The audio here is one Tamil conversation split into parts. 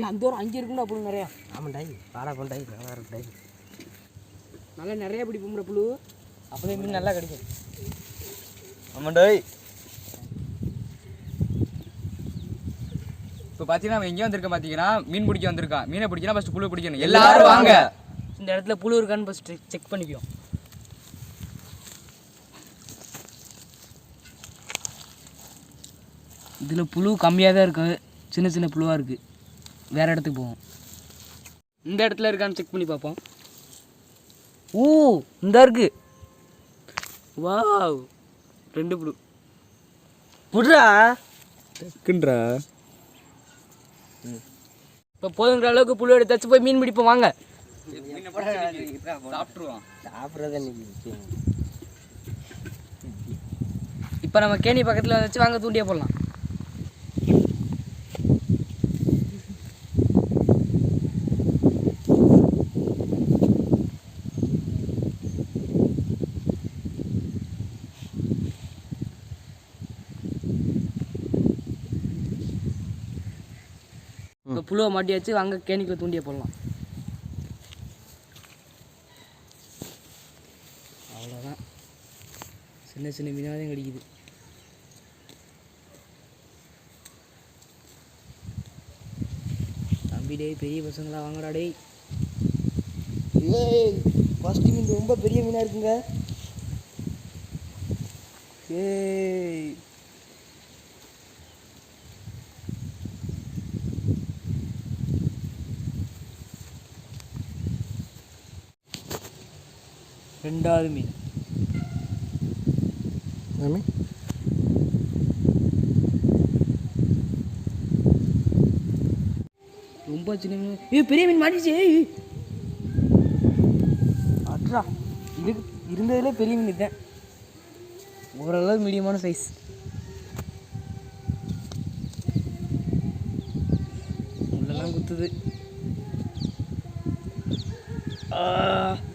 ஏய் அந்த ஒரு அங்கே இருக்குண்டா புழு நிறையா. ஆமாண்டாய் வாடா போண்டாய் நல்லா இருக்குடாய் நல்லா நிறைய பிடிப்போம்டா புழு. அப்போதே மீன் நல்லா கிடைக்கும். ஆமாண்டாய் இப்போ பார்த்தீங்கன்னா அவன் எங்கேயும் வந்திருக்க பார்த்தீங்கன்னா மீன் பிடிக்க வந்திருக்கான். மீனை பிடிக்கணும் ஃபஸ்ட்டு புழு பிடிக்கணும். எல்லாரும் வாங்க. இந்த இடத்துல புழு இருக்கான்னு ஃபஸ்ட்டு செக் பண்ணிக்குவோம். இதில் புழு கம்மியாக தான் இருக்கு. சின்ன சின்ன புழுவாக இருக்குது வேறு இடத்துக்கு போவோம். இந்த இடத்துல இருக்கான்னு செக் பண்ணி பார்ப்போம். ஓ இந்த இருக்கு. வாவ். ரெண்டு புழு புட்றா? இருக்குன்றா. இப்போ போதுங்கிற அளவுக்கு புழு எடுத்தாச்சு போய் மீன் பிடிப்போம் வாங்க. சாப்பிட்றது. இப்போ நம்ம கேணி பக்கத்தில் வச்சு வாங்க தூண்டியே போடலாம். இப்போ புழுவை மாட்டியாச்சு வாங்க கேணிக்கில் தூண்டியே போடலாம். அவ்வளோதான் சின்ன சின்ன மீனாதையும் கிடைக்குது தம்பி டேய் பெரிய பசங்களா வாங்கடா டேய். ஏய் ஃபர்ஸ்ட் மீன் ரொம்ப பெரிய மீனாக இருக்குங்க. ஏய். ரெண்டாவது மீன். மாமி ரொம்ப சின்ன மீன். பெரிய மீன் மாட்டிச்சு அட்ரா இது இருந்ததுலே பெரிய மீன் இதுதான். ஓரளவு மீடியமான சைஸ் உள்ளெல்லாம் குத்துது. ஆ.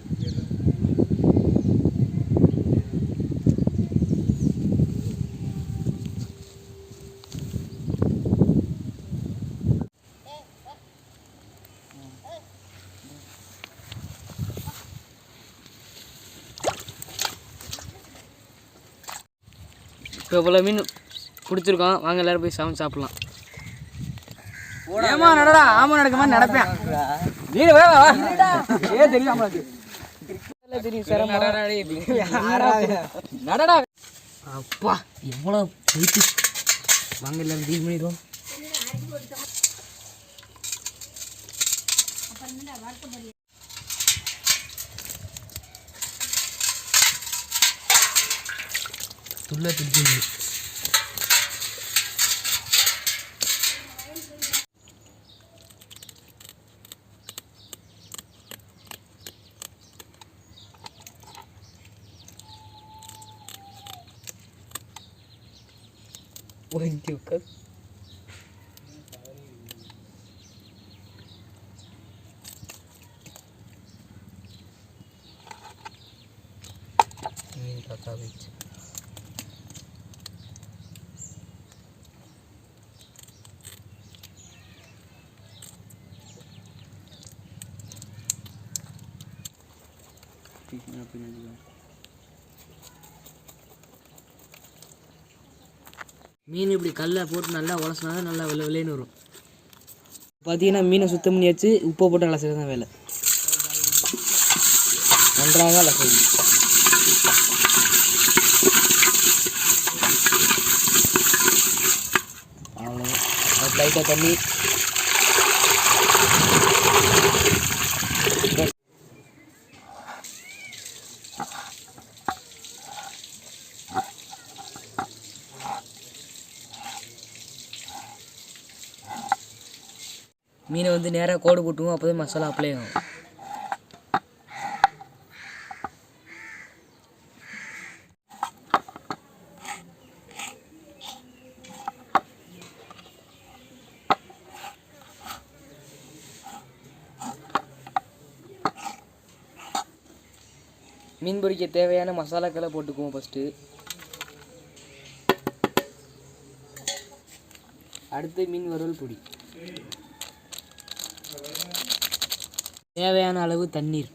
இவ்வளோ மீன் பிடிச்சிருக்கோம் வாங்க எல்லாரும் போய் சமைச்சு சாப்பிட்லாம். ஏமா நடடா ஆமா நடக்குமா நடப்பேன். நீ வா வா ஏ தெரியும் தெரியும் சார் நடடா. அப்பா எவ்வளோ போயிட்டு. வாங்க எல்லாரும் டீல் பண்ணிடுவோம். to let it do it. When do. தாத்தா வச்சு மீன் இப்படி கல்லை போட்டு நல்லா உலசினா தான் நல்லா வெள்ளை வெள்ளைன்னு வரும். பார்த்தீங்கன்னா மீனை சுத்தம் பண்ணியாச்சு உப்பை போட்டு அலசுறது தான் வேலை. நன்றாக அலசுது அவ்வளோ லைட்டாக தண்ணி. மீனை வந்து நேராக கோடு போட்டுவோம் அப்போ தான் மசாலா அப்ளை ஆகும். மீன் பொரிக்க தேவையான மசாலாக்களை போட்டுக்குவோம் ஃபஸ்ட்டு அடுத்து மீன் வறுவல் பொடி. தேவையான அளவு தண்ணீர்.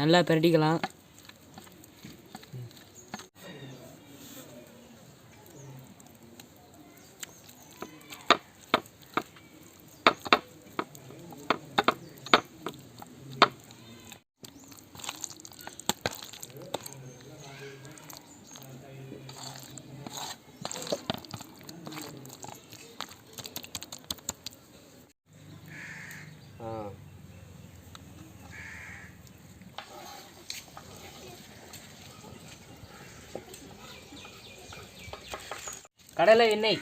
நல்லா பிரட்டிக்கலாம். கடலை எண்ணெய்.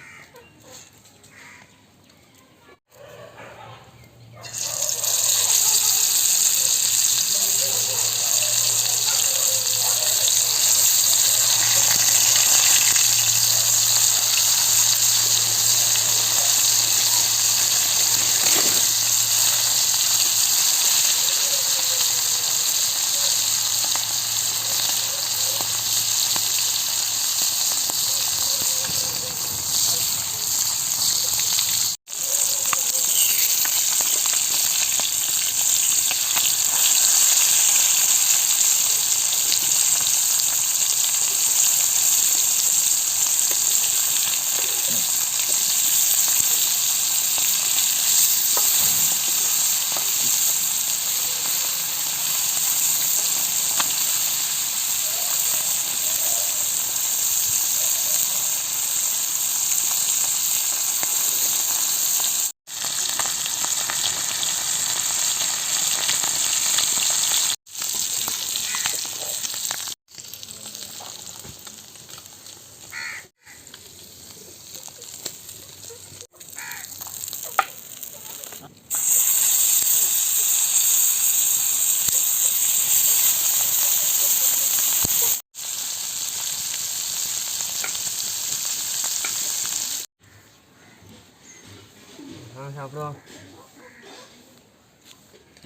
ஆ சாப்பிடுவோம்.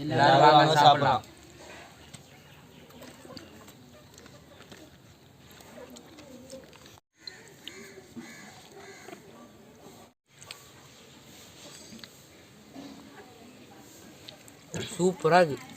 எல்லாரும் வாங்க சாப்பிடலாம். சூப்பராக இருக்குது